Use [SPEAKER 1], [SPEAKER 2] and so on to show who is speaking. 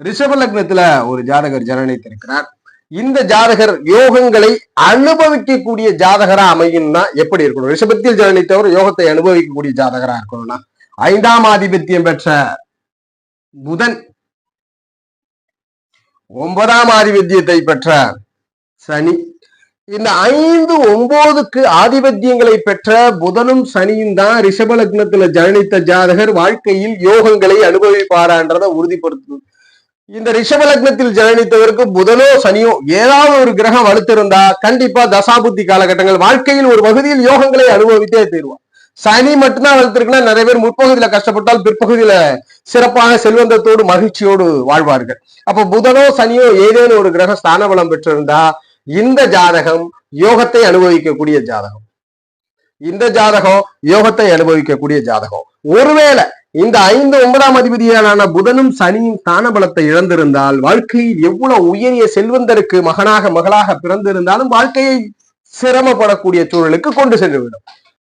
[SPEAKER 1] ரிஷப லக்னத்துல ஒரு ஜாதகர் ஜனனித்திருக்கிறார். இந்த ஜாதகர் யோகங்களை அனுபவிக்கக்கூடிய ஜாதகரா அமையும்னா எப்படி இருக்கணும்? ரிஷபத்தில் ஜனனித்தவர் யோகத்தை அனுபவிக்கக்கூடிய ஜாதகரா இருக்கணும்னா ஐந்தாம் ஆதிபத்தியம் பெற்ற புதன் ஒன்பதாம் ஆதிபத்தியத்தை பெற்ற சனி. இந்த ஐந்து ஒன்பதுக்கு ஆதிபத்தியங்களை பெற்ற புதனும் சனியும் தான் ரிஷப லக்னத்துல ஜனனித்த ஜாதகர் வாழ்க்கையில் யோகங்களை அனுபவிப்பாரான்றதை உறுதிப்படுத்துது இந்த ரிஷப லக்னத்தில் ஜனனித்தவருக்கு புதனோ சனியோ ஏதாவது ஒரு கிரகம் வலுத்திருந்தா கண்டிப்பா தசாபுத்தி காலகட்டங்கள் வாழ்க்கையில் ஒரு பகுதியில் யோகங்களை அனுபவித்தே தீருவார். சனி மட்டும்தான் வளர்த்திருக்குன்னா நிறைய பேர் முற்பகுதியில கஷ்டப்பட்டால் பிற்பகுதியில சிறப்பாக செல்வந்தத்தோடு மகிழ்ச்சியோடு வாழ்வார்கள். அப்ப புதனோ சனியோ ஏதேனும் ஒரு கிரக ஸ்தான பலம் பெற்றிருந்தா இந்த ஜாதகம் யோகத்தை அனுபவிக்கக்கூடிய ஜாதகம். இந்த ஜாதகம் யோகத்தை அனுபவிக்கக்கூடிய ஜாதகம். ஒருவேளை இந்த ஐந்து ஒன்பதாம் அதிபதியான புதனும் சனியும் ஸ்தான பலத்தை இழந்திருந்தால் வாழ்க்கையில் எவ்வளவு உயரிய செல்வந்தருக்கு மகனாக மகளாக பிறந்திருந்தாலும் வாழ்க்கையை சிரமப்படக்கூடிய சூழலுக்கு கொண்டு சென்றுவிடும்.